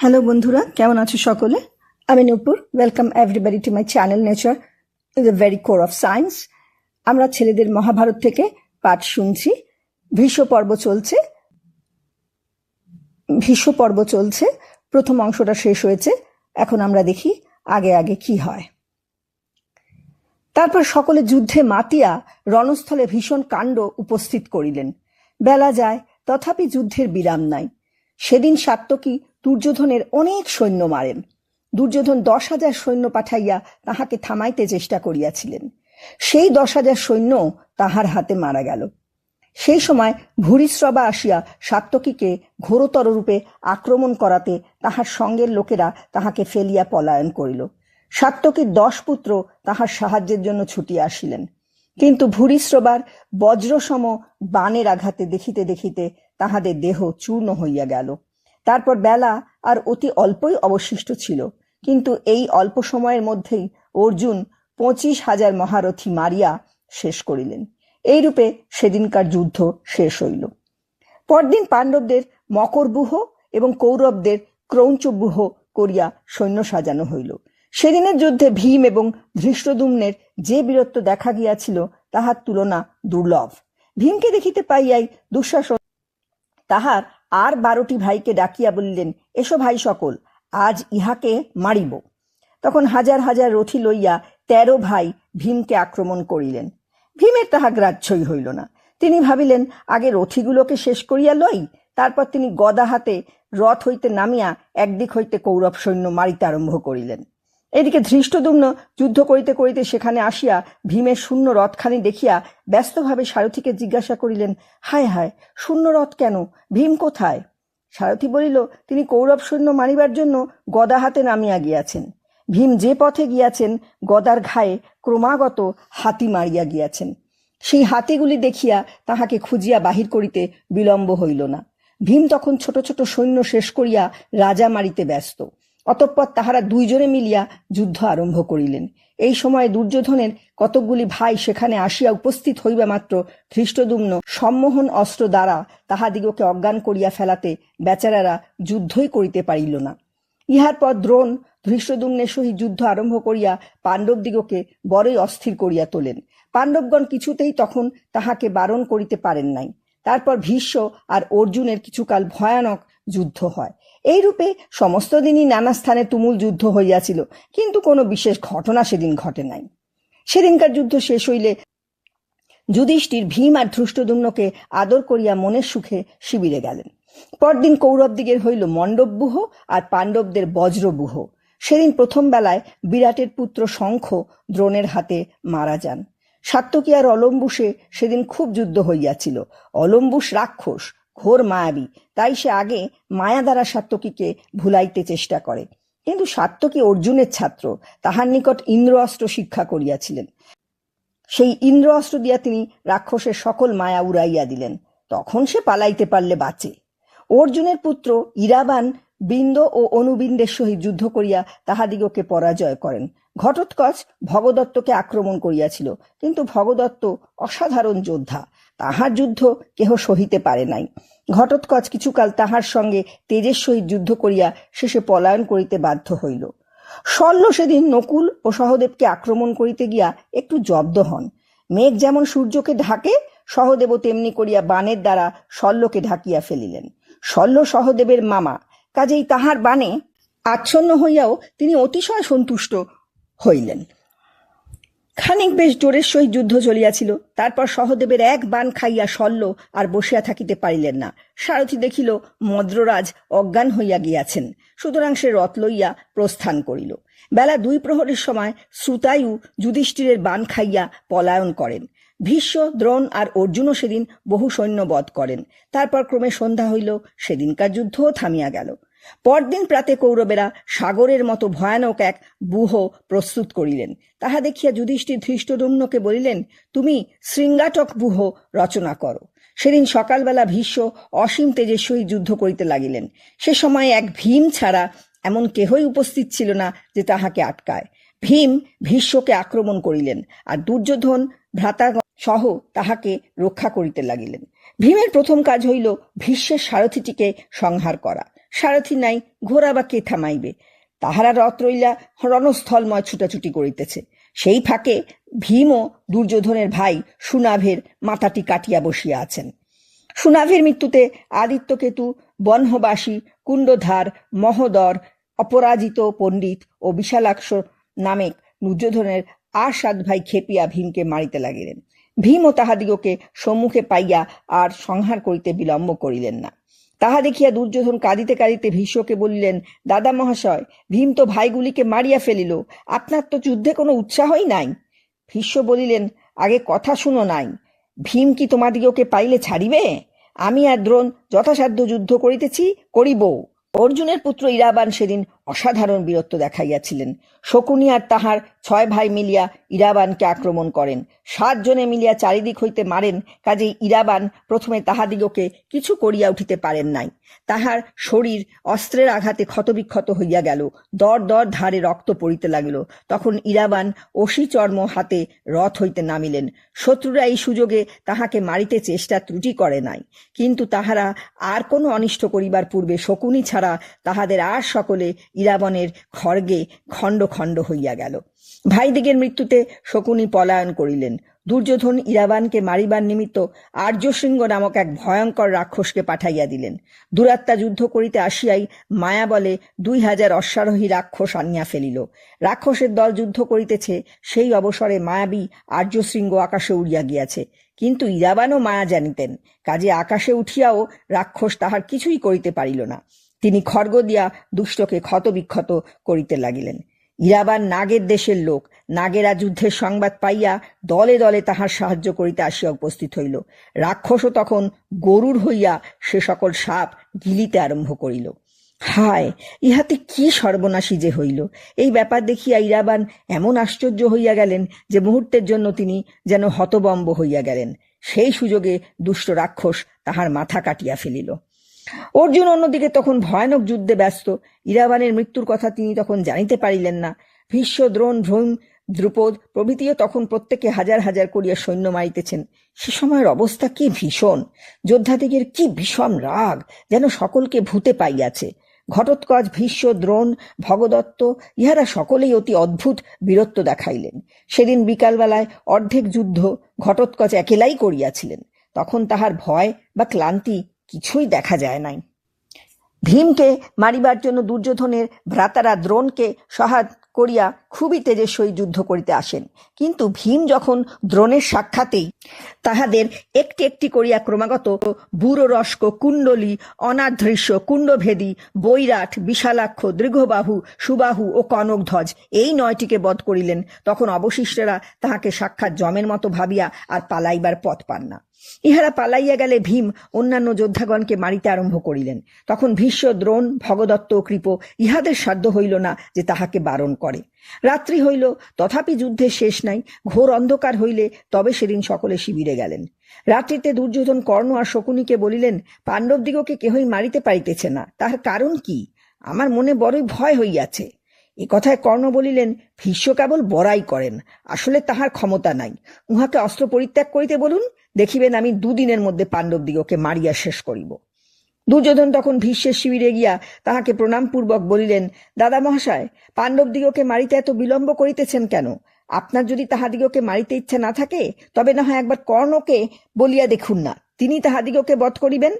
Hello বন্ধুরা, কেমন আছো সকলে? আমি Nupur welcome everybody to my channel nature is the very core of science আমরা ছেলেদের মহাভারত থেকে পাঠ শুনছি। ভীষ্ম পর্ব চলছে। ভীষ্ম পর্ব চলছে। প্রথম অংশটা শেষ হয়েছে। এখন আমরা দেখি আগে আগে কি হয়। তারপর সকলে যুদ্ধে মাতিয়া রণস্থলে ভীষণ কাণ্ড উপস্থিত করিলেন। বেলা যায়, তথাপি যুদ্ধের বিরাম নাই। সেদিন সাত্যকী দুর্যোধনের অনেক সৈন্য মারেন। দুর্যোধন দশ হাজার সৈন্য পাঠাইয়া তাহাকে থামাইতে চেষ্টা করিয়াছিলেন। সেই দশ হাজার সৈন্য তাহার হাতে মারা গেল। সেই সময় ভূরিশ্রবা আসিয়া সাত্যকীকে ঘোরতর রূপে আক্রমণ করাতে তাহার সঙ্গের লোকেরা তাহাকে ফেলিয়া পলায়ন করিল। সাত্যকীর দশ পুত্র তাহার সাহায্যের জন্য ছুটিয়া আসিলেন। কিন্তু ভূরিশ্রবার বজ্রসম বাণের আঘাতে দেখিতে দেখিতে তাহাদের দেহ চূর্ণ হইয়া গেল। তারপর বেলা আর অতি অল্পই অবশিষ্ট ছিল। কিন্তু এই অল্প সময়ের মধ্যেই অর্জুন পঁচিশ হাজার মহারথী মারিয়া শেষ করিলেন। এইরূপে সেদিনকার যুদ্ধ শেষ হইল। পরদিন পাণ্ডবদের মকরবুহ এবং কৌরবদের ক্রৌঞ্চবুহ করিয়া সৈন্য সাজানো হইল। সেদিনের যুদ্ধে ভীম এবং ধৃষ্টদুম্নের যে বীরত্ব দেখা গিয়াছিল, তাহার তুলনা দুর্লভ। ভীমকে দেখিতে পাইয়াই দুঃশাসন তাহার আর বারোটি ভাইকে ডাকিয়া বলিলেন, এসো ভাই সকল, আজ ইহাকে মারিব। তখন হাজার হাজার রথি লইয়া তেরো ভাই ভীমকে আক্রমণ করিলেন। ভীমের তাহা গ্রাহ্যই হইল না। তিনি ভাবিলেন, আগে রথিগুলোকে শেষ করিয়া লই, তারপর তিনি গদা হাতে রথ হইতে নামিয়া একদিক হইতে কৌরব সৈন্য মারিতে আরম্ভ করিলেন। এদিকে ধৃষ্টদুম্ন যুদ্ধ করিতে করিতে সেখানে আসিয়া ভীমের শূন্য রথখানি দেখিয়া ব্যস্তভাবে সারথীকে জিজ্ঞাসা করিলেন, হায় হায়, শূন্য রথ কেন? ভীম কোথায়? সারথী বলিল, তিনি কৌরব সৈন্য মারিবার জন্য গদা হাতে নামিয়া গিয়াছেন। ভীম যে পথে গিয়াছেন, গদার ঘায়ে ক্রমাগত হাতি মারিয়া গিয়াছেন। সেই হাতিগুলি দেখিয়া তাহাকে খুঁজিয়া বাহির করিতে বিলম্ব হইল না। ভীম তখন ছোট ছোট সৈন্য শেষ করিয়া রাজা মারিতে ব্যস্ত। অতঃপর তাহারা দুইজনে মিলিয়া যুদ্ধ আরম্ভ করিলেন। এই সময় দুর্যোধনের কতকগুলি ভাই সেখানে আসিয়া উপস্থিত হইবা মাত্র ধৃষ্টদুম্ন সম্মোহন অস্ত্র দ্বারা তাহাদিগকে অজ্ঞান করিয়া ফেলাতে বেচারারা যুদ্ধই করিতে পারিল না। ইহার পর দ্রোণ ধৃষ্টদুম্নের সহিত যুদ্ধ আরম্ভ করিয়া পাণ্ডবদিগকে বড়ই অস্থির করিয়া তোলেন। পাণ্ডবগণ কিছুতেই তখন তাহাকে বারণ করিতে পারেন নাই। তারপর ভীষ্ম আর অর্জুনের কিছুকাল ভয়ানক যুদ্ধ হয়। এইরূপে সমস্ত দিনই নানা স্থানে তুমুল যুদ্ধ হইয়াছিল, কিন্তু কোনো বিশেষ ঘটনা সেদিন ঘটে নাই। সেদিনকার যুদ্ধ শেষ হইলে যুধিষ্ঠির ভীম আর ধৃষ্টদুম্নকে আদর করিয়া মনের সুখে শিবিরে গেলেন। পরদিন কৌরবদিগের হইল মণ্ডপবুহ আর পাণ্ডবদের বজ্রবুহ সেদিন প্রথম বেলায় বিরাটের পুত্র শঙ্খ দ্রোণের হাতে মারা যান। সাত্যকী আর অলম্বুসে সেদিন খুব যুদ্ধ হইয়াছিল। অলম্বুস রাক্ষস ঘোর মায়াবী। তাই সে আগে মায়া দ্বারা সাত্যকীকে ভুলাইতে চেষ্টা করে। কিন্তু সাত্যকী অর্জুনের ছাত্র, তাহার নিকট ইন্দ্র অস্ত্র শিক্ষা করিয়াছিলেন। সেই ইন্দ্র অস্ত্র দিয়া তিনি রাক্ষসের সকল মায়া উড়াইয়া দিলেন। তখন সে পালাইতে পারলে বাঁচে। অর্জুনের পুত্র ইরাবান বৃন্দ ও অনুবিন্দের সহিত যুদ্ধ করিয়া তাহাদিগকে পরাজয় করেন। ঘটোৎকচ ভগদত্তকে আক্রমণ করিয়াছিল। কিন্তু ভগদত্ত অসাধারণ যোদ্ধা। তাহার যুদ্ধ কেহ সহিতে পারে নাই। ঘটোৎকচ কিছুকাল তাহার সঙ্গে তেজের সহিত যুদ্ধ করিয়া শেষে পলায়ন করিতে বাধ্য হইল। শল্য সেদিন নকুল ও সহদেবকে আক্রমণ করিতে গিয়া একটু জব্দ হন। মেঘ যেমন সূর্যকে ঢাকে, সহদেবও তেমনি করিয়া বাণের দ্বারা শল্যকে ঢাকিয়া ফেলিলেন। শল্য সহদেবের মামা, কাজেই তাহার বাণে আচ্ছন্ন হইয়াও তিনি অতিশয় সন্তুষ্ট হইলেন। খানিক বেশ জোরের সহিত যুদ্ধ চলিয়াছিল। তারপর সহদেবের এক বান খাইয়া শল্য আর বসিয়া থাকিতে পারিলেন না। সারথি দেখিল, মদ্ররাজ অজ্ঞান হইয়া গিয়াছেন। সুতরাং সে রথ লইয়া প্রস্থান করিল। বেলা দুই প্রহরের সময় শ্রুতায়ু যুধিষ্ঠিরের বান খাইয়া পলায়ন করেন। ভীষ্ম, দ্রোণ আর অর্জুনও সেদিন বহু সৈন্য বধ করেন। তারপর ক্রমে সন্ধ্যা হইল, সেদিনকার যুদ্ধও থামিয়া গেল। পরদিন প্রাতে কৌরবেরা সাগরের মতো ভয়ানক এক বুহ প্রস্তুত করিলেন। তাহা দেখিয়া যুধিষ্ঠির ধৃষ্টদম্নকে বলিলেন, তুমি শৃঙ্গাটক বুহ রচনা করো। সেদিন সকালবেলা ভীষ্ম অসীম তেজের সহিত যুদ্ধ করিতে লাগিলেন। সে সময় এক ভীম ছাড়া এমন কেহই উপস্থিত ছিল না যে তাহাকে আটকায়। ভীম ভীষ্মকে আক্রমণ করিলেন আর দুর্যোধন ভ্রাতা সহ তাহাকে রক্ষা করিতে লাগিলেন। ভীমের প্রথম কাজ হইল ভীষ্মের সারথীটিকে সংহার করা। সারথি নাই, ঘোড়া বা কে থামাইবে? তাহারা রথ রইলা রণস্থলময় ছুটাছুটি করিতেছে। সেই ফাঁকে ভীমও দুর্যোধনের ভাই সুনাভের মাথাটি কাটিয়া বসিয়া আছেন। সুনাভের মৃত্যুতে আদিত্যকেতু, বনহবাসী, কুণ্ডধার, মহোদর, অপরাজিত পণ্ডিত ও বিশালাক্ষ নামে দুর্যোধনের আর সাত ভাই খেপিয়া ভীমকে মারিতে লাগিলেন। ভীমও তাহাদিগকে সম্মুখে পাইয়া আর সংহার করিতে বিলম্ব করিলেন না। তাহা দেখিয়া দুর্যোধন কাঁদিতে কাঁদিতে ভীষ্মকে বলিলেন, দাদা মহাশয়, ভীম তো ভাইগুলিকে মারিয়া ফেলিল, আপনার তো যুদ্ধে কোনো উৎসাহই নাই। ভীষ্ম বলিলেন, আগে কথা শুনো নাই, ভীম কি তোমাদিগকে পাইলে ছাড়িবে? আমি আর দ্রোণ যথাসাধ্য যুদ্ধ করিতেছি করিব অর্জুনের পুত্র ইরাবান সেদিন অসাধারণ বীরত্ব দেখাইয়াছিলেন। শকুনি আর তাহার ছয় ভাই মিলিয়া ইরাবানকে আক্রমণ করেন। সাতজনে মিলিয়া চারিদিক হইতে মারেন, কাজেই ইরাবান প্রথমে তাহাদিগকে কিছু করিয়া উঠিতে পারেন নাই। তাহার শরীর অস্ত্রের আঘাতে ক্ষতবিক্ষত হইয়া গেল। দর দর ধারে রক্ত পড়িতে লাগিল। তখন ইরাবান অসি চর্ম হাতে রথ হইতে নামিলেন। শত্রুরা এই সুযোগে তাহাকে মারিতে চেষ্টা ত্রুটি করে নাই। কিন্তু তাহারা আর কোনো অনিষ্ট করিবার পূর্বে শকুনি ছাড়া তাহাদের আর সকলে ইরাবনের খড়গে খণ্ড খণ্ড হইয়া গেল। ভাইদিগের মৃত্যুতে শকুনি পলায়ন করিলেন। দুর্যোধন ইরাবানকে মারিবার নিমিত্ত আর্যশৃঙ্গ নামক এক ভয়ঙ্কর রাক্ষসকে পাঠাইয়া দিলেন। দুরাত্মা যুদ্ধ করিতে আসিয়াই মায়া বলে দুই হাজার অশ্বারোহী রাক্ষস আনিয়া ফেলিল। রাক্ষসের দল যুদ্ধ করিতেছে, সেই অবসরে মায়াবী আর্যশৃঙ্গ আকাশে উড়িয়া গিয়াছে। কিন্তু ইরাবানও মায়া জানিতেন, কাজে আকাশে উঠিয়াও রাক্ষস তাহার কিছুই করিতে পারিল না। তিনি খড়গ দিয়া দুষ্টকে ক্ষতবিক্ষত করিতে লাগিলেন। ইরাবান নাগের দেশের লোক নাগেরা যুদ্ধের সংবাদ পাইয়া দলে দলে তাহার সাহায্য করিতে আসিয়া উপস্থিত হইল। রাক্ষসও তখন গরুর হইয়া সে সকল সাপ গিলিতে আরম্ভ করিল। হায়, ইহাতে কি সর্বনাশী যে হইল! এই ব্যাপার দেখিয়া ইরাবান এমন আশ্চর্য হইয়া গেলেন যে মুহূর্তের জন্য তিনি যেন হতবম্ব হইয়া গেলেন। সেই সুযোগে দুষ্ট রাক্ষস তাহার মাথা কাটিয়া ফেলিল। অর্জুন অন্যদিকে তখন ভয়ানক যুদ্ধে ব্যস্ত। ইরাবানের মৃত্যুর কথা তিনি তখন জানিতে পারিলেন না। ভীষ্ম, দ্রোণ ভ্রম দ্রুপদ প্রভৃতিও তখন প্রত্যেকে হাজার হাজার করিয়া সৈন্য মারিতেছেন। সে সময়ের অবস্থা কি ভীষণ! যোদ্ধাদিগের কি ভীষণ রাগ যেন সকলকে ভূতে পাইয়াছে। ঘটোৎকচ, ভীষ্ম, দ্রোণ, ভগদত্ত, ইহারা সকলেই অতি অদ্ভুত বীরত্ব দেখাইলেন। সেদিন বিকালবেলায় অর্ধেক যুদ্ধ ঘটোৎকচ একেলাই করিয়াছিলেন। তখন তাহার ভয় বা ক্লান্তি কিছুই দেখা যায় নাই। ভীমকে মারিবার জন্য দুর্যোধনের ভ্রাতারা দ্রোণকে সহায় করিয়া খুবই তেজস্বী যুদ্ধ করিতে আসেন। কিন্তু ভীম যখন দ্রোণের সাক্ষাতেই তাহাদের একটি একটি করিয়া ক্রমাগত বুড়োরস্ক, কুণ্ডলী অনাদৃশ্য কুণ্ডভেদী, বৈরাট, বিশালাক্ষ দীর্ঘবাহু সুবাহু ও কনকধ্বজ এই নয়টিকে বধ করিলেন। তখন অবশিষ্টরা তাহাকে সাক্ষাৎ জমের মতো ভাবিয়া আর পালাইবার পথ পান না। ইহারা পালাইয়া গেলে ভীম অন্যান্য যোদ্ধাগণকে মারিতে আরম্ভ করিলেন। তখন ভীষ্ম, দ্রোণ, ভগদত্ত কৃপ ইহাদের সাধ্য হইল না যে তাহাকে বারণ করে। রাত্রি হইল, তথাপি যুদ্ধের শেষ নাই, ঘোর অন্ধকার হইলে তবে সেদিন সকলে শিবিরে গেলেন। রাত্রিতে দুর্যোধন কর্ণ আর শকুনিকে বলিলেন, পাণ্ডবদিগকে কেহই মারিতে পারিতেছে না, তাহার কারণ কি? আমার মনে বড়ই ভয় হইয়াছে। এ কথায় কর্ণ বলিলেন, ভীষ্ম কেবল বড়াই করেন, আসলে তাহার ক্ষমতা নাই। উহাকে অস্ত্র পরিত্যাগ করিতে বলুন, দেখিবেন আমি দুদিনের মধ্যে পাণ্ডবদিগকে মারিয়া শেষ করিব দুর্যোধন তখন ভীষ্মের শিবিরে গিয়া তাহাকে প্রণামপূর্বক বলিলেন, দাদা মহাশয় পাণ্ডবদিগকে মারিতে এত বিলম্ব করিতেছেন কেন? আপনার যদি তাহাদিগকে মারিতে ইচ্ছা না থাকে, তবে না হয় একবার কর্ণকে বলিয়া দেখুন না। তিনি তাহাদিগকে বধ করিবেন?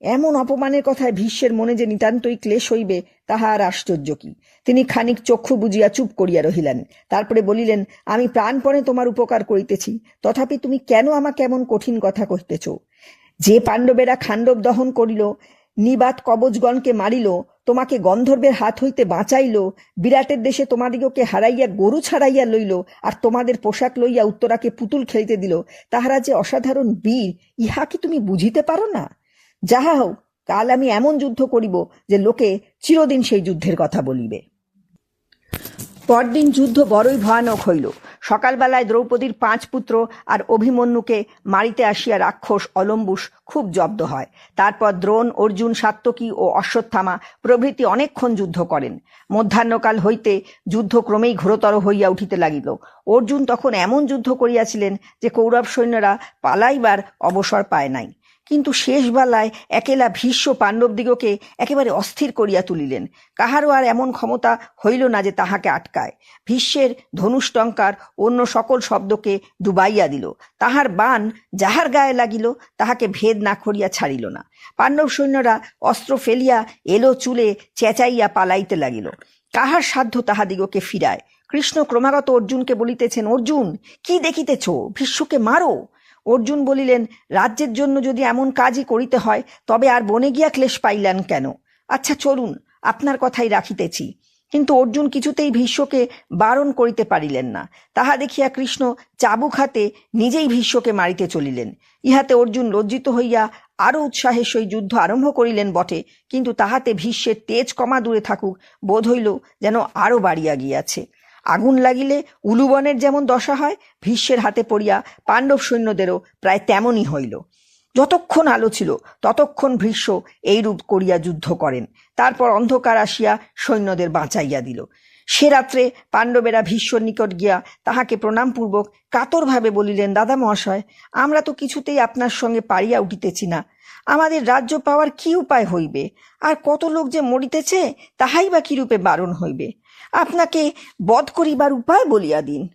এমন অপমানের কথায় ভীষ্মের মনে যে নিতান্তই ক্লেশ হইবে তাহা আর আশ্চর্য কি? তিনি খানিক চক্ষু বুঝিয়া চুপ করিয়া রহিলেন। তারপরে বলিলেন, আমি প্রাণপণে তোমার উপকার করিতেছি, তথাপি তুমি কেন আমাকে এমন কঠিন কথা কহিতেছ? যে পাণ্ডবেরা খাণ্ডব দহন করিল, নিবাত কবচগণকে মারিল, তোমাকে গন্ধর্বের হাত হইতে বাঁচাইল, বিরাটের দেশে তোমাদিগকে হারাইয়া গরু ছাড়াইয়া লইল, আর তোমাদের পোশাক লইয়া উত্তরাকে পুতুল খেলিতে দিল, তাহারা যে অসাধারণ বীর, ইহা কি তুমি বুঝিতে পারো না? যাহা হোক, কাল আমি এমন যুদ্ধ করিব যে লোকে চিরদিন সেই যুদ্ধের কথা বলিবে। পরদিন যুদ্ধ বড়ই ভয়ানক হইল। সকালবেলায় দ্রৌপদীর পাঁচ পুত্র আর অভিমন্যুকে মারিতে আসিয়া রাক্ষস অলম্বুস খুব জব্দ হয়। তারপর দ্রোণ, অর্জুন, সাত্তকী ও অশ্বত্থামা প্রভৃতি অনেকক্ষণ যুদ্ধ করেন। মধ্যাহ্নকাল হইতে যুদ্ধ ক্রমেই ঘোরতর হইয়া উঠিতে লাগিল। অর্জুন তখন এমন যুদ্ধ করিয়াছিলেন যে কৌরব সৈন্যরা পালাইবার অবসর পায় নাই। কিন্তু শেষবেলায় একেলা ভীষ্ম পাণ্ডবদিগকে একেবারে অস্থির করিয়া তুলিলেন। কাহারও আর এমন ক্ষমতা হইল না যে তাহাকে আটকায়। ভীষ্মের ধনুষ্টঙ্কার অন্য সকল শব্দকে ডুবাইয়া দিল। তাহার বাণ যাহার গায়ে লাগিল, তাহাকে ভেদ না করিয়া ছাড়িল না। পাণ্ডব সৈন্যরা অস্ত্র ফেলিয়া এলো চুলে চেঁচাইয়া পালাইতে লাগিল। কাহার সাধ্য তাহাদিগকে ফিরায়? কৃষ্ণ ক্রমাগত অর্জুনকে বলিতেছেন, অর্জুন, কি দেখিতেছ? ভীষ্মকে মারো! অর্জুন বলিলেন, রাজ্যের জন্য যদি এমন কাজই করিতে হয়, তবে আর বনে গিয়া ক্লেশ পাইলেন কেন? আচ্ছা চলুন, আপনার কথাই রাখিতেছি। কিন্তু অর্জুন কিছুতেই ভীষ্মকে বারণ করিতে পারিলেন না। তাহা দেখিয়া কৃষ্ণ চাবুক হাতে নিজেই ভীষ্মকে মারিতে চলিলেন। ইহাতে অর্জুন লজ্জিত হইয়া আরও উৎসাহের সহিত যুদ্ধ আরম্ভ করিলেন বটে, কিন্তু তাহাতে ভীষ্মের তেজ কমা দূরে থাকুক, বোধ হইল যেন আরও বাড়িয়া গিয়াছে। আগুন লাগিলে উলুবনের যেমন দশা হয়, ভীষ্মের হাতে পড়িয়া পাণ্ডব সৈন্যদেরও প্রায় তেমনই হইল। যতক্ষণ আলো ছিল, ততক্ষণ ভীষ্ম এইরূপ করিয়া যুদ্ধ করেন। তারপর অন্ধকার আসিয়া সৈন্যদের বাঁচাইয়া দিল। সে রাত্রে পাণ্ডবেরা ভীষ্মর নিকট গিয়া তাহাকে প্রণামপূর্বক কাতরভাবে বলিলেন, দাদা মহাশয়, আমরা তো কিছুতেই আপনার সঙ্গে পারিয়া উঠিতেছি না। আমাদের রাজ্য পাওয়ার কি উপায় হইবে? আর কত লোক যে মরিতেছে, তাহাই বা কিরূপে বারণ হইবে? আপনাকে বধ করিবার উপায় বলিয়া দিন।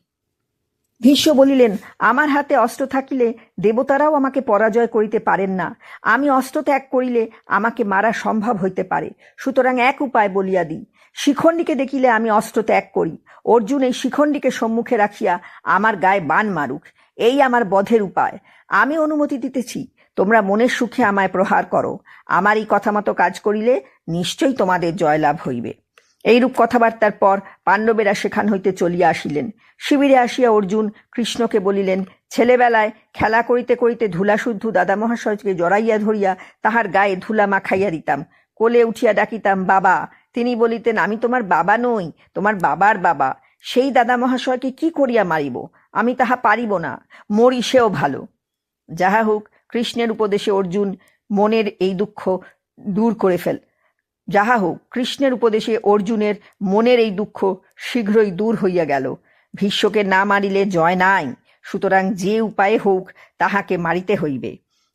ভীষ্ম বলিলেন, আমার হাতে অস্ত্র থাকিলে দেবতারাও আমাকে পরাজয় করিতে পারেন না। আমি অস্ত্র ত্যাগ করিলে আমাকে মারা সম্ভব হইতে পারে। সুতরাং এক উপায় বলিয়া দিই, শিখণ্ডীকে দেখিলে আমি অস্ত্র ত্যাগ করি। অর্জুন এই শিখণ্ডীকে সম্মুখে রাখিয়া আমার গায়ে বান মারুক। এই আমার বধের উপায়। আমি অনুমতি দিতেছি, তোমরা মনের সুখে আমায় প্রহার করো। আমার এই কথা মতো কাজ করিলে নিশ্চয়ই তোমাদের জয়লাভ হইবে। এইরূপ কথাবার্তার পর পাণ্ডবেরা সেখান হইতে চলিয়া আসিলেন। শিবিরে আসিয়া অর্জুন কৃষ্ণকে বলিলেন, ছেলেবেলায় খেলা করিতে করিতে ধুলাশুদ্ধ দাদা মহাশয়কে জড়াইয়া ধরিয়া তাহার গায়ে ধুলা মাখাইয়া দিতাম। কোলে উঠিয়া ডাকিতাম, বাবা, তিনি বলিতেন, আমি তোমার বাবা নই, তোমার বাবার বাবা। সেই দাদা মহাশয়কে কি করিয়া মারিব? আমি তাহা পারিব না, মরি সেও ভালো। যাহা হোক, কৃষ্ণের উপদেশে অর্জুন মনের এই দুঃখ দূর করে ফেল যাহা হোক, কৃষ্ণের উপদেশে অর্জুনের মনের এই দুঃখ শীঘ্রই দূর হইয়া গেল। ভীষ্মকে না মারিলে জয় নাই, সুতরাং যে উপায়ে হোক, তাহাকে মারিতে হইবে।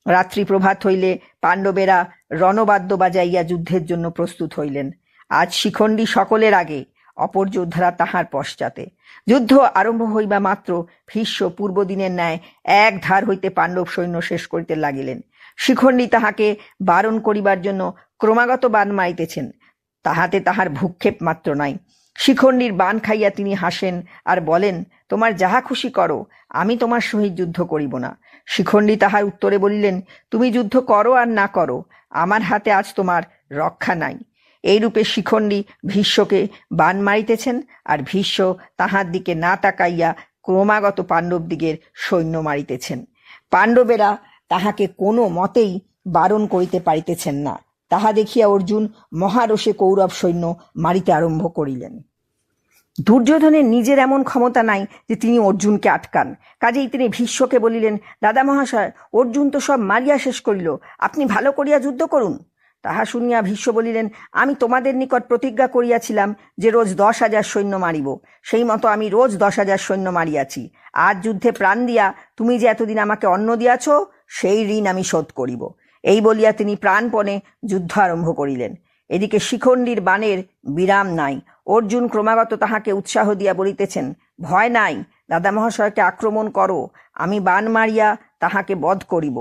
রাত্রি প্রভাত হইলে পাণ্ডবেরা রণবাদ্য বাজাইয়া যুদ্ধের জন্য প্রস্তুত হইলেন। আজ শিখণ্ডী সকলের আগে অপর যোদ্ধারা তাহার পশ্চাতে। যুদ্ধ আরম্ভ হইবা মাত্র ভীষ্ম পূর্বদিনের ন্যায় এক ধার হইতে পাণ্ডব সৈন্য শেষ করিতে লাগিলেন। শিখণ্ডী তাহাকে বারণ করিবার জন্য ক্রমাগত বান মারিতেছেন, তাহাতে তাহার ভূক্ষেপ মাত্র নাই। শিখণ্ডীর বান খাইয়া তিনি হাসেন আর বলেন, তোমার যাহা খুশি করো, আমি তোমার সহিত যুদ্ধ করিব না। শিখণ্ডী তাহার উত্তরে বলিলেন, তুমি যুদ্ধ করো আর না করো, আমার হাতে আজ তোমার রক্ষা নাই। এইরূপে শিখণ্ডী ভীষ্মকে বান মারিতেছেন আর ভীষ্ম তাহার দিকে না তাকাইয়া ক্রমাগত পাণ্ডব পাণ্ডবদিগের সৈন্য মারিতেছেন। পাণ্ডবেরা তাহাকে কোনো মতেই বারণ করিতে পারিতেছেন না। তাহা দেখিয়া অর্জুন মহারোষে কৌরব সৈন্য মারিতে আরম্ভ করিলেন। দুর্যোধনের নিজের এমন ক্ষমতা নাই যে তিনি অর্জুনকে আটকান। কাজেই তিনি ভীষ্মকে বলিলেন, দাদা মহাশয়, অর্জুন তো সব মারিয়া শেষ করিল। আপনি ভালো করিয়া যুদ্ধ করুন। তাহা শুনিয়া ভীষ্ম বলিলেন, আমি তোমাদের নিকট প্রতিজ্ঞা করিয়াছিলাম যে রোজ দশ হাজার সৈন্য মারিব। সেই মতো আমি রোজ দশ হাজার সৈন্য মারিয়াছি। আজ যুদ্ধে প্রাণ দিয়া তুমি যে এতদিন আমাকে অন্ন দিয়াছ, সেই ঋণ আমি শোধ করিব। এই বলিয়া তিনি প্রাণপণে যুদ্ধ আরম্ভ করিলেন। এদিকে শিখণ্ডীর বাণের বিরাম নাই। অর্জুন ক্রমাগত তাহাকে উৎসাহ দিয়া বলিতেছেন, ভয় নাই, দাদা মহাশয়কে আক্রমণ করো, আমি বাণ মারিয়া তাহাকে বধ করিব।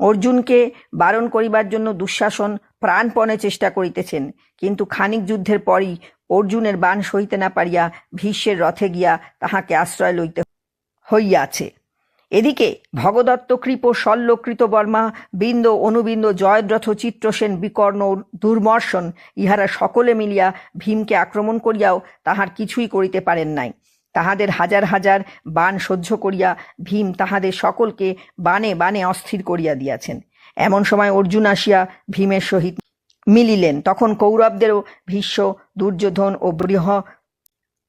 অর্জুনকে বারণ করিবার জন্য দুঃশাসন প্রাণপণে চেষ্টা করিতেছেন, কিন্তু খানিক যুদ্ধের পরই অর্জুনের বাণ সইতে না পারিয়া ভীষ্মের রথে গিয়া তাহাকে আশ্রয় লইতে হইয়াছে। এদিকে ভগদত্ত কৃপ শল্য কৃতবর্মা বৃন্দ অনুবিন্দ জয়দ্রথ চিত্রসেন বিকর্ণ দুর্মর্ষণ ইহারা সকলে মিলিয়া ভীমকে আক্রমণ করিয়াও তাহার কিছুই করিতে পারেন নাই। তাহাদের হাজার হাজার বাণ সহ্য করিয়া ভীম তাহাদের সকলকে বানে বানে অস্থির করিয়া দিয়াছেন। এমন সময় অর্জুন আসিয়া ভীমের সহিত মিলিলেন। তখন কৌরবদেরও ভীষ্ম, দুর্যোধন ও বৃহ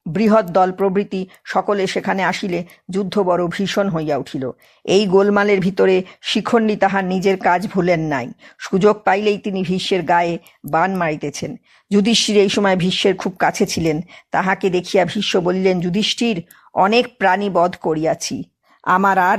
বৃহৎ দল প্রভৃতি সকলে সেখানে আসিলে যুদ্ধ বড় ভীষণ হইয়া উঠিল। এই গোলমালের ভিতরে শিখণ্ডী তাহার নিজের কাজ ভুলেন নাই। সুযোগ পাইলেই তিনি ভীষ্মের গায়ে বান মারিতেছেন। যুধিষ্ঠির এই সময় ভীষ্মের খুব কাছে ছিলেন। তাহাকে দেখিয়া ভীষ্ম বলিলেন, যুধিষ্ঠির, অনেক প্রাণী বধ করিয়াছি। আমার আর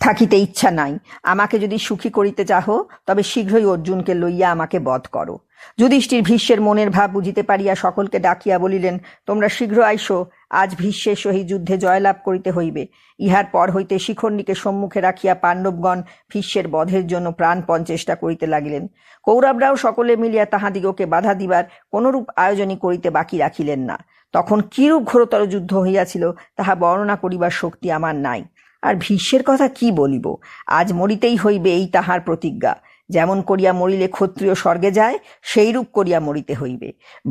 থাকিতে ইচ্ছা নাই। আমাকে যদি সুখী করিতে চাহ, তবে শীঘ্রই অর্জুনকে লইয়া আমাকে বধ করো। যুধিষ্ঠির ভীষ্মের মনের ভাব বুঝিতে পারিয়া সকলকে ডাকিয়া বলিলেন, তোমরা শীঘ্র আইসো, আজ ভীষ্মের সহিত যুদ্ধে জয়লাভ করিতে হইবে। ইহার পর হইতে শিখণ্ডীকে সম্মুখে রাখিয়া পাণ্ডবগণ ভীষ্মের বধের জন্য প্রাণপণ চেষ্টা করিতে লাগিলেন। কৌরবরাও সকলে মিলিয়া তাহাদিগকে বাধা দিবার কোনরূপ আয়োজনই করিতে বাকি রাখিলেন না। তখন কিরূপ ঘোরতর যুদ্ধ হইয়াছিল, তাহা বর্ণনা করিবার শক্তি আমার নাই। আর ভীষ্মের কথা কি বলিব? আজ মরিতেই হইবে এই তাহার প্রতিজ্ঞা। যেমন করিয়া মরিলে ক্ষত্রিয় স্বর্গে যায়, সেইরূপ করিয়া মরিতে হইবে।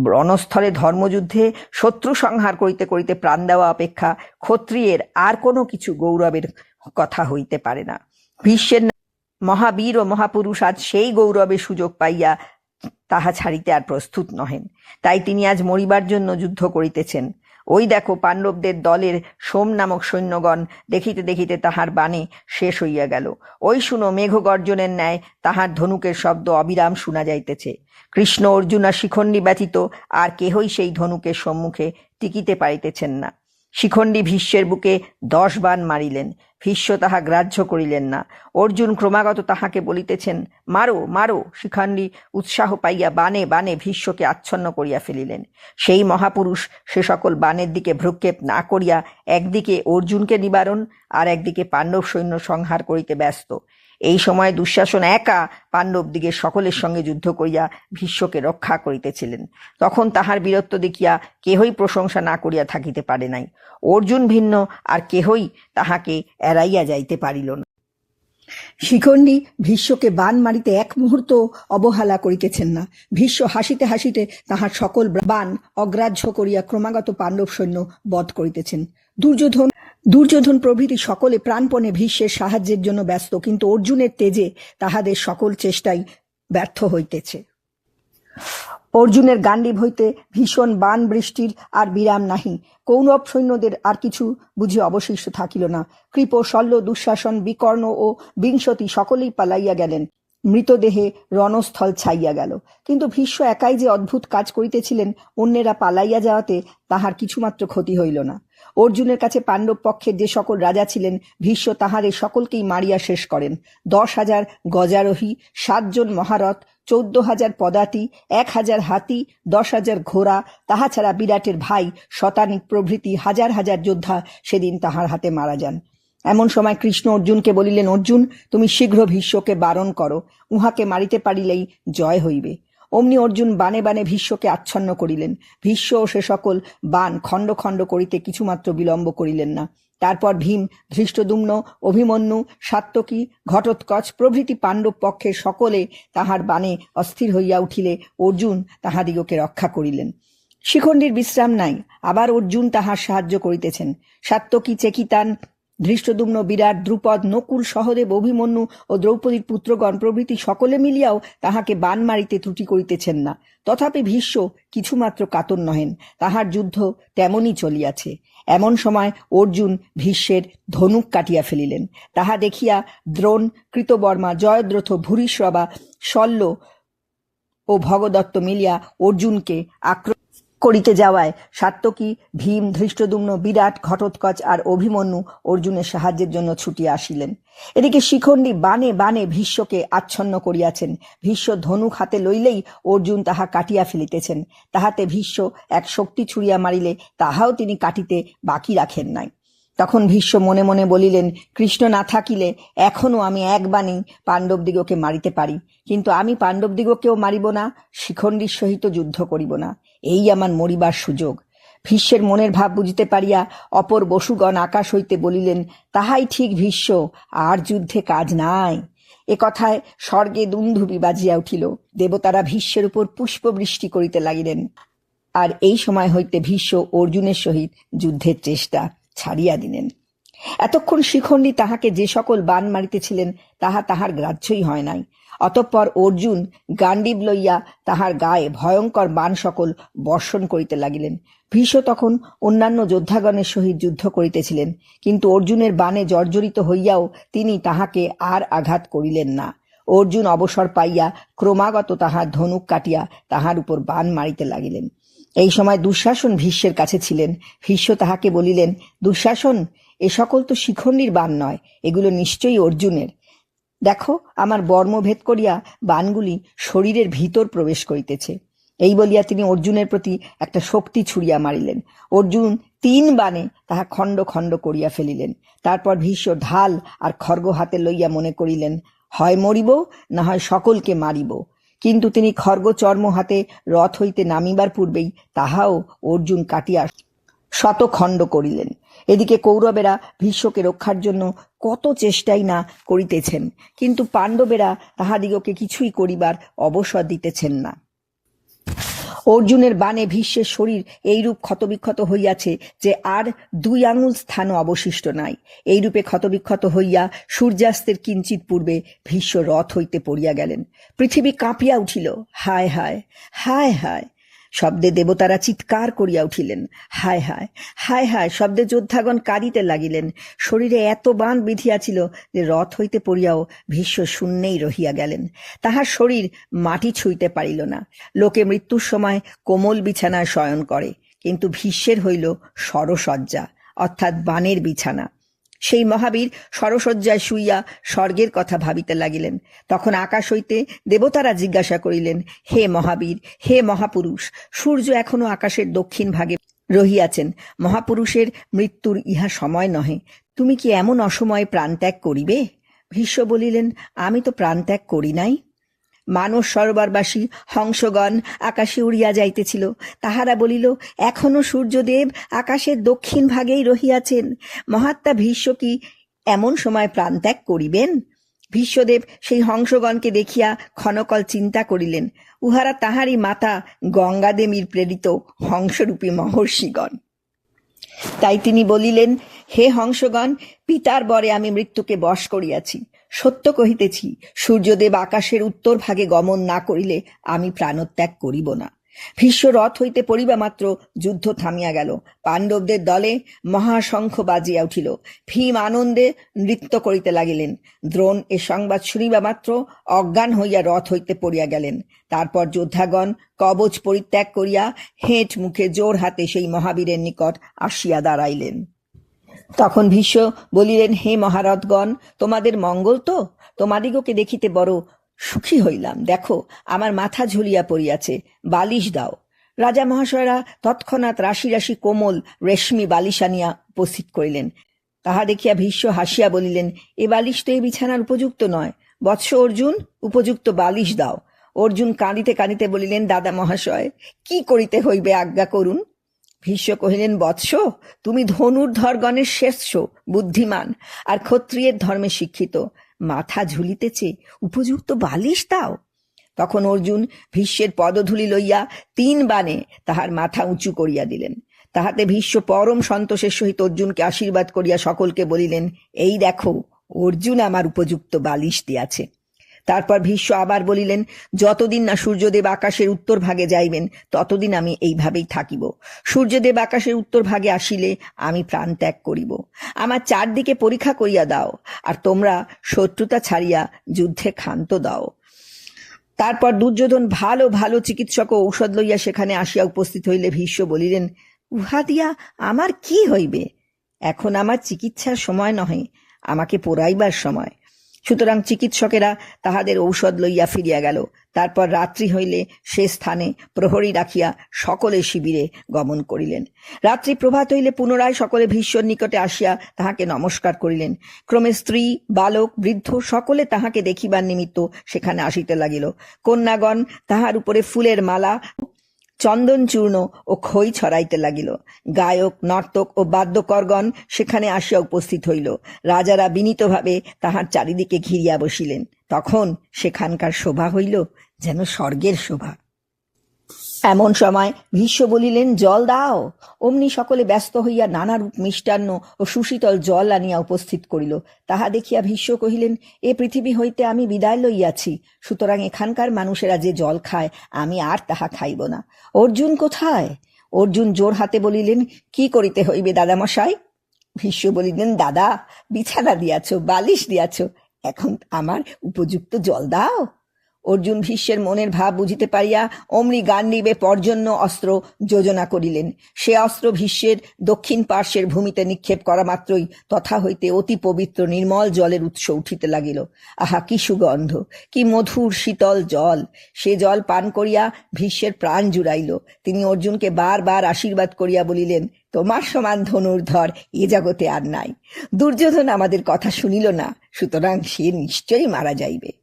রণস্থলে ধর্মযুদ্ধে শত্রু সংহার করিতে করিতে প্রাণ দেওয়া অপেক্ষা ক্ষত্রিয়ের আর কোনো কিছু গৌরবের কথা হইতে পারে না। ভীষ্মের মহাবীর ও মহাপুরুষ আজ সেই গৌরবের সুযোগ পাইয়া তাহা ছাড়িতে আর প্রস্তুত নহেন। তাই তিনি আজ মরিবার জন্য যুদ্ধ করিতেছেন। ওই দেখো পাণ্ডবদের দলের সোম নামক সৈন্যগণ দেখিতে দেখিতে তাহার বাণে শেষ হইয়া গেল। ওই শুনো মেঘ গর্জনের ন্যায় তাহার ধনুকের শব্দ অবিরাম শোনা যাইতেছে। কৃষ্ণ অর্জুনা শিখণ্ডী ব্যতীত আর কেহই সেই ধনুকের সম্মুখে টিকিতে পারিতেছেন না। শিখণ্ডী ভীষ্মের বুকে দশ বান মারিলেন। ভীষ্ম তাহা গ্রাহ্য করিলেন না। অর্জুন ক্রমাগত তাহাকে বলিতেছেন, মারো মারো! শিখণ্ডী উৎসাহ পাইয়া বানে বানে ভীষ্মকে আচ্ছন্ন করিয়া ফেলিলেন। সেই মহাপুরুষ সে সকল বানের দিকে ভ্রুক্ষেপ না করিয়া একদিকে অর্জুনকে নিবারণ আর একদিকে পাণ্ডব সৈন্য সংহার করিতে ব্যস্ত। এই সময় দুঃশাসন একা পাণ্ডব দিকে সকলের সঙ্গে যুদ্ধ করিয়া ভীষ্মকে রক্ষা করিতেছিলেন। তখন তাহার বীরত্ব দেখিয়া কেহই প্রশংসা না করিয়া থাকিতে পারে নাই। অর্জুন ভিন্ন, আর কেহই তাহাকে এড়াইয়া যাইতে পারিল না। শিখণ্ডী ভীষ্মকে বান মারিতে এক মুহূর্ত অবহেলা করিতেছেন না। ভীষ্ম হাসিতে হাসিতে তাহার সকল বান অগ্রাহ্য করিয়া ক্রমাগত পাণ্ডব সৈন্য বধ করিতেছেন। দুর্যোধন দুর্যোধন প্রভৃতি সকলে প্রাণপণে ভীষ্মের সাহায্যের জন্য ব্যস্ত, কিন্তু অর্জুনের তেজে তাহাদের সকল চেষ্টাই ব্যর্থ হইতেছে। অর্জুনের গান্ডীব হইতে ভীষণ বান বৃষ্টির আর বিরাম নাহি। কৌরব সৈন্যদের আর কিছু বুঝি অবশিষ্ট থাকিল না। কৃপ, শল্য, দুঃশাসন, বিকর্ণ ও বিংশতি সকলেই পালাইয়া গেলেন। মৃতদেহে রণস্থল ছাইয়া গেল। কিন্তু ভীষ্ম একাই যে অদ্ভুত কাজ করিতেছিলেন, অন্যেরা পালাইয়া যাওয়াতে তাহার কিছুমাত্র ক্ষতি হইল না। অর্জুনের কাছে পাণ্ডব পক্ষের যে সকল রাজা ছিলেন, ভীষ্ম তাহাদের সকলকেই মারিয়া শেষ করেন। দশ হাজার গজারোহী সাতজন মহারথ, চৌদ্দ হাজার পদাতি, এক হাজার হাতি, দশ হাজার ঘোড়া, তাহা ছাড়া বিরাটের ভাই শতানিক প্রভৃতি, হাজার হাজার যোদ্ধা সেদিন তাহার হাতে মারা যান। এমন সময় কৃষ্ণ অর্জুনকে বলিলেন, অর্জুন, তুমি শীঘ্র ভীষ্মকে বারণ করো। উহাকে মারিতে পারিলেই জয় হইবে। অমনি অর্জুন বানে বানে ভীষ্মকে আচ্ছন্ন করিলেন। ভীষ্ম ও সে সকল বান খণ্ড খণ্ড করিতে কিছুমাত্র বিলম্ব করিলেন না। তারপর ভীম, ধৃষ্টদুম্ন, অভিমন্যু, সাত্তকী, ঘটোৎকচ প্রভৃতি পাণ্ডব পক্ষের সকলে তাহার বানে অস্থির হইয়া উঠিলে অর্জুন তাহাদিগকে রক্ষা করিলেন। শিখণ্ডীর বিশ্রাম নাই। আবার অর্জুন তাহার সাহায্য করিতেছেন। সাত্তকী, চেকিতান ধৃষ্টদুম্ন বিরাট, দ্রুপদ, নকুল, সহদেব, অভিমন্যু ও দ্রৌপদীর পুত্রগণ প্রভৃতি সকলে মিলিয়াও তাহাকে বান মারিতে ত্রুটি করিতেছেন না। তথাপি ভীষ্ম কিছুমাত্র কাতর নহেন, তাহার যুদ্ধ তেমনই চলিয়াছে। এমন সময় অর্জুন ভীষ্মের ধনুক কাটিয়া ফেলিলেন। তাহা দেখিয়া দ্রোণ, কৃতবর্মা, জয়দ্রথ, ভূরিশ্রবা, শল্য ও ভগদত্ত মিলিয়া অর্জুনকে আক্রমণ করিতে যাওয়ায়। সাত্তকী ভীম, ধৃষ্টদুম্ন, বিরাট, ঘটোৎকচ আর অভিমন্যু অর্জুনের সাহায্যের জন্য ছুটিয়া আসিলেন। এদিকে শিখণ্ডী বানে বানে ভীষ্মকে আচ্ছন্ন করিয়াছেন। ভীষ্ম ধনুক হাতে লইলেই অর্জুন তাহা কাটিয়া ফেলিতেছেন। তাহাতে ভীষ্ম এক শক্তি ছুড়িয়া মারিলে তাহাও তিনি কাটিতে বাকি রাখেন নাই। তখন ভীষ্ম মনে মনে বলিলেন, কৃষ্ণ না থাকিলে এখনও আমি এক বাণী পাণ্ডবদিগকে মারিতে পারি। কিন্তু আমি পাণ্ডবদিগকেও মারিব না, শিখণ্ডীর সহিত যুদ্ধ করিব না। এই আমার মরিবার সুযোগ। ভীষ্মের মনের ভাব বুঝিতে পারিয়া অপর বসুগণ আকাশ হইতে বলিলেন, তাহাই ঠিক ভীষ্ম, আর যুদ্ধে কাজ নাই। এ কথায় স্বর্গে দুন্ধুবি বাজিয়া উঠিল। দেবতারা ভীষ্মের উপর পুষ্পবৃষ্টি করিতে লাগিলেন। আর এই সময় হইতে ভীষ্ম অর্জুনের সহিত যুদ্ধের চেষ্টা ছাড়িয়া দিলেন। এতক্ষণ শিখণ্ডী তাহাকে যে সকল বান মারিতেছিলেন, তাহা তাহার গ্রাহ্যই হয় নাই। অতঃপর অর্জুন গান্ডীব লইয়া তাহার গায়ে ভয়ঙ্কর বান সকল বর্ষণ করিতে লাগিলেন। ভীষ্ম তখন অন্যান্য যোদ্ধাগণের সহিত যুদ্ধ করিতেছিলেন, কিন্তু অর্জুনের বানে জর্জরিত হইয়াও তিনি তাহাকে আর আঘাত করিলেন না। অর্জুন অবসর পাইয়া ক্রমাগত তাহার ধনুক কাটিয়া তাহার উপর বান মারিতে লাগিলেন। এই সময় দুঃশাসন ভীষ্মের কাছে ছিলেন। ভীষ্ম তাহাকে বলিলেন, দুঃশাসন, এ সকল তো শিখণ্ডীর বান নয়, এগুলো নিশ্চয়ই অর্জুনের। দেখো, আমার বর্মভেদ করিয়া বানগুলি শরীরের ভিতর প্রবেশ করিতেছে। এই বলিয়া তিনি অর্জুনের প্রতি একটা শক্তি ছুড়িয়া মারিলেন। অর্জুন তিন বানে তাহা খণ্ড খণ্ড করিয়া ফেলিলেন। তারপর ভীষ্ম ঢাল আর খর্গ হাতে লইয়া মনে করিলেন, হয় মরিব, না হয় সকলকে মারিব। কিন্তু তিনি খর্গ চর্ম হাতে রথ হইতে নামিবার পূর্বেই তাহাও অর্জুন কাটিয়া শতখণ্ড করিলেন। এদিকে কৌরবেরা ভীষ্মকে রক্ষার জন্য কত চেষ্টাই না করিতেছেন, কিন্তু পাণ্ডবেরা তাহাদিগকে কিছুই করিবার অবসর দিতেছেন না। অর্জুনের বাণে ভীষ্মের শরীর এইরূপ ক্ষতবিক্ষত হইয়াছে যে আর দুই আঙুল স্থানও অবশিষ্ট নাই। এইরূপে ক্ষতবিক্ষত হইয়া সূর্যাস্তের কিঞ্চিত পূর্বে ভীষ্ম রথ হইতে পড়িয়া গেলেন। পৃথিবী কাঁপিয়া উঠিল, হায় হায় হায় হায়। শব্দে দেবতারা চিৎকার করিয়া উঠিলেন। হায় হায় হায় হায়, শব্দে যোদ্ধাগণ কাঁদিতে লাগিলেন। শরীরে এত বান বিধিয়াছিল যে রথ হইতে পড়িয়াও ভীষ্ম শূন্যেই রহিয়া গেলেন। তাহার শরীর মাটি ছুঁইতে পারিল না। লোকে মৃত্যুর সময় কোমল বিছানায় শয়ন করে, কিন্তু ভীষ্মের হইল সরসজ্জা, অর্থাৎ বানের বিছানা। সেই মহাবীর সরসজ্জায় শুইয়া স্বর্গের কথা ভাবিতে লাগিলেন। তখন আকাশ হইতে দেবতারা জিজ্ঞাসা করিলেন, হে মহাবীর, হে মহাপুরুষ, সূর্য এখনও আকাশের দক্ষিণ ভাগে রহিয়াছেন। মহাপুরুষের মৃত্যুর ইহা সময় নহে। তুমি কি এমন অসময়ে প্রাণত্যাগ করিবে? ভীষ্ম বলিলেন, আমি তো প্রাণত্যাগ করি নাই। মানস সরোবরবাসী, হংসগণ আকাশে উড়িয়া যাইতেছিল। তাহারা বলিল, এখনও সূর্যদেব আকাশের দক্ষিণ ভাগেই রহিয়াছেন। মহাত্মা ভীষ্ম কি এমন সময় প্রাণত্যাগ করিবেন? ভীষ্মদেব সেই হংসগণকে দেখিয়া ক্ষণকল চিন্তা করিলেন। উহারা তাহারই মাতা গঙ্গাদেবীর প্রেরিত হংসরূপী মহর্ষিগণ। তাই তিনি বলিলেন, হে হংসগণ, পিতার বরে আমি মৃত্যুকে বশ করিয়াছি। সত্য কহিতেছি, সূর্যদেব আকাশের উত্তর ভাগে গমন না করিলে আমি প্রাণত্যাগ করিব না। ভীষ্ম রথ হইতে পড়িবা মাত্র, যুদ্ধ থামিয়া গেল। পাণ্ডবদের দলে মহাশঙ্খ বাজিয়া উঠিল। ভীম আনন্দে নৃত্য করিতে লাগিলেন। দ্রোণ এ সংবাদ শুনিবা মাত্র, অজ্ঞান হইয়া রথ হইতে পড়িয়া গেলেন। তারপর যোদ্ধাগণ কবচ পরিত্যাগ করিয়া হেঁট মুখে জোর হাতে সেই মহাবীরের নিকট আসিয়া দাঁড়াইলেন। তখন ভীষ্ম বলিলেন, হে মহারথগণ তোমাদের মঙ্গল তো? তোমাদিগকে দেখিতে বড় সুখী হইলাম। দেখো, আমার মাথা ঝুলিয়া পড়িয়াছে, বালিশ দাও। রাজা মহাশয়রা তৎক্ষণাৎ রাশি রাশি কোমল রেশমি বালিশ আনিয়া উপস্থিত করিলেন। তাহা দেখিয়া ভীষ্ম হাসিয়া বলিলেন, এ বালিশ তো এই বিছানার উপযুক্ত নয়। বৎস অর্জুন, উপযুক্ত বালিশ দাও। অর্জুন কাঁদিতে কাঁদিতে বলিলেন, দাদা মহাশয়, কি করিতে হইবে আজ্ঞা করুন? ভীষ্ম কহিলেন, বৎস, তুমি ধনুর্ধরগণের শ্রেষ্ঠ, বুদ্ধিমান, আর ক্ষত্রিয়ের ধর্মে শিক্ষিত। মাথা ঝুলিতেছে, উপযুক্ত বালিশ দাও। তখন অর্জুন ভীষ্মের পদধূলি লইয়া তিন বানে তাহার মাথা উঁচু করিয়া দিলেন। তাহাতে ভীষ্ম পরম সন্তোষের সহিত অর্জুনকে আশীর্বাদ করিয়া সকলকে বলিলেন, এই দেখো, অর্জুন আমার উপযুক্ত বালিশ দিয়াছে। তারপর ভীষ্ম আবার বলিলেন, যতদিন না সূর্যদেব আকাশের উত্তর ভাগে যাইবেন, ততদিন আমি এইভাবেই থাকিব। সূর্যদেব আকাশের উত্তর ভাগে আসিলে আমি প্রাণ ত্যাগ করিব। আমার চারদিকে পরীক্ষা করিয়া দাও, আর তোমরা শত্রুতা ছাড়িয়া যুদ্ধে ক্ষান্ত দাও। তারপর দুর্যোধন ভালো ভালো চিকিৎসক ও ঔষধ লইয়া সেখানে আসিয়া উপস্থিত হইলে ভীষ্ম বলিলেন, উহা দিয়া আমার কি হইবে? এখন আমার চিকিৎসার সময় নহে, আমাকে পোড়াইবার সময়। সুতরাং চিকিৎসকেরা তাহাদের ঔষধ লইয়া ফিরিয়া গেল। তারপর রাত্রি হইলে সে স্থানে প্রহরী রাখিয়া সকলে শিবিরে গমন করিলেন। রাত্রি প্রভাত হইলে পুনরায় সকলে ভীষ্মর নিকটে আসিয়া তাহাকে নমস্কার করিলেন। ক্রমে স্ত্রী, বালক, বৃদ্ধ সকলে তাহাকে দেখিবার নিমিত্ত সেখানে আসিতে লাগিল। কন্যাগণ তাহার উপরে ফুলের মালা চন্দন চূর্ণ ও খই ছড়াইতে লাগিল। গায়ক, নর্তক ও বাদ্যকরগণ সেখানে আসিয়া উপস্থিত হইল। রাজারা বিনীতভাবে তাহার চারিদিকে ঘিরিয়া বসিলেন। তখন সেখানকার শোভা হইল যেন স্বর্গের শোভা। এমন সময় ভীষ্ম বলিলেন, জল দাও। অমনি সকলে ব্যস্ত হইয়া নানারূপ মিষ্টান্ন ও সুশীতল জল আনিয়া উপস্থিত করিল। তাহা দেখিয়া ভীষ্ম কহিলেন, এ পৃথিবী হইতে আমি বিদায় লইয়াছি, সুতরাং এখানকার মানুষেরা যে জল খায়, আমি আর তাহা খাইব না। অর্জুন কোথায়? অর্জুন জোর হাতে বলিলেন, কি করিতে হইবে দাদামশাই? ভীষ্ম বলিলেন, দাদা, বিছানা দিয়াছ, বালিশ দিয়াছ, এখন আমার উপযুক্ত জল দাও। অর্জুন ভীষ্মের মনের ভাব বুঝিতে পারিয়া অমনি গান্ডীবে পর্জন্য অস্ত্র যোজনা করিলেন। সে অস্ত্র ভীষ্মের দক্ষিণ পার্শ্বের ভূমিতে নিক্ষেপ করা মাত্রই তথা হইতে অতি পবিত্র নির্মল জলের উৎস উঠিতে লাগিল। আহা, কি সুগন্ধ, কি মধুর শীতল জল। সে জল পান করিয়া ভীষ্মের প্রাণ জুড়াইল। তিনি অর্জুনকে বারবার আশীর্বাদ করিয়া বলিলেন, তোমার সমান ধনুর্ধর, এ জগতে আর নাই। দুর্যোধন আমাদের কথা শুনিল না, সুতরাং সে নিশ্চয়ই মারা যাইবে।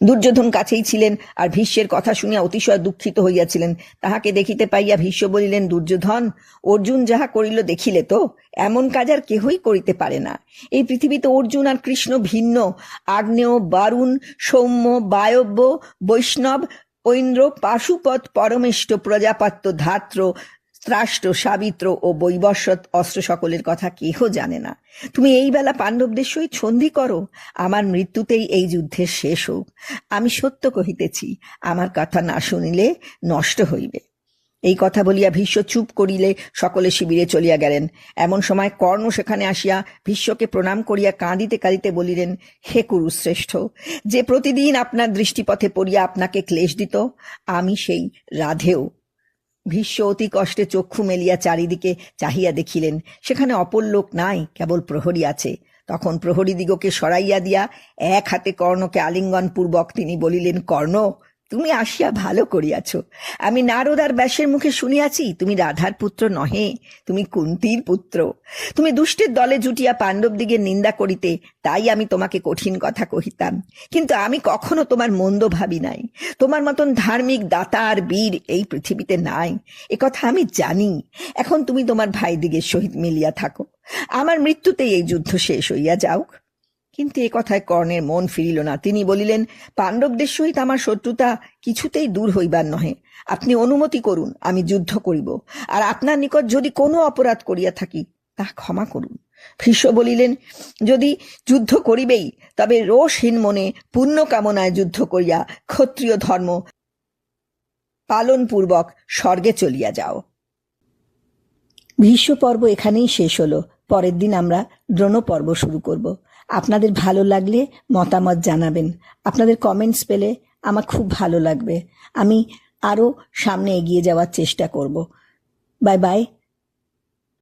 দুর্যোধন কাছেই ছিলেন আর ভীষ্মের কথা শুনিয়া অতিশয় দুঃখিত হইয়াছিলেন। তাহাকে দেখিতে পাইয়া ভীষ্ম বলিলেন, দুর্যোধন, অর্জুন যাহা করিল দেখিলে তো, এমন কাজ আর কেহই করিতে পারে না। এই পৃথিবীতে অর্জুন আর কৃষ্ণ ভিন্ন। আগ্নেয়, বারুণ, সৌম্য, বায়ব্য, বৈষ্ণব, ঐন্দ্র, পাশুপত, পরমেষ্ট প্রজাপাত্য ধাত্র ত্রাষ্ট, সাবিত্র ও বৈবস্বত অস্ত্র সকলের কথা কেহ জানে না। তুমি এই বেলা পাণ্ডবদের সহিত সন্ধি করো। আমার মৃত্যুতেই এই যুদ্ধের শেষ হোক। আমি সত্য কহিতেছি, আমার কথা না শুনিলে নষ্ট হইবে। এই কথা বলিয়া ভীষ্ম চুপ করিলে সকলে শিবিরে চলিয়া গেলেন। এমন সময় কর্ণ সেখানে আসিয়া ভীষ্মকে প্রণাম করিয়া কাঁদিতে কাঁদিতে বলিলেন, হে কুরুশ্রেষ্ঠ, যে প্রতিদিন আপনার দৃষ্টিপথে পড়িয়া আপনাকে ক্লেশ দিত, আমি সেই রাধেও ভীষ্ম অতি কষ্টে চক্ষু মেলিয়া চারিদিকে চাহিয়া দেখিলেন, সেখানে অপর লোক নাই, কেবল প্রহরী আছে। তখন প্রহরীদিগকে সরাইয়া দিয়া এক হাতে কর্ণকে আলিঙ্গন পূর্বক তিনি বলিলেন, কর্ণ তুমি আসিয়া ভালো করিয়াছ। আমি নারদ আর ব্যাসের মুখে শুনিয়াছি, তুমি রাধার পুত্র নহে, তুমি কুন্তির পুত্র। তুমি দুষ্টের দলে জুটিয়া পাণ্ডবদিগের নিন্দা করিতে, তাই আমি তোমাকে কঠিন কথা কহিতাম। কিন্তু আমি কখনো তোমার মন্দ ভাবি নাই। তোমার মতন ধার্মিক দাতা আর বীর এই পৃথিবীতে নাই। কথা আমি জানি। এখন তুমি তোমার ভাইদিগের সহিত মিলিয়া থাকো। আমার মৃত্যুতেই এই যুদ্ধ শেষ হইয়া যাওক কিন্তু এ কথায় কর্ণের মন ফিরিল না। তিনি বলিলেন, পাণ্ডবদের সহিত আমার শত্রুতা কিছুতেই দূর হইবার নহে। আপনি অনুমতি করুন, আমি যুদ্ধ করিব। আর আপনার নিকট যদি কোনো অপরাধ করিয়া থাকি তা ক্ষমা করুন। ভীষ্ম বলিলেন, যদি যুদ্ধ করিবেই, তবে রোষহীন মনে পূর্ণ কামনায় যুদ্ধ করিয়া ক্ষত্রিয় ধর্ম পালনপূর্বক স্বর্গে চলিয়া যাও। ভীষ্ম পর্ব এখানেই শেষ হলো। পরের দিন আমরা দ্রোণ পর্ব শুরু করব। আপনাদের ভালো লাগলে মতামত জানাবেন। আপনাদের কমেন্টস পেলে আমার খুব ভালো লাগবে। আমি আরও সামনে এগিয়ে যাওয়ার চেষ্টা করব। Bye bye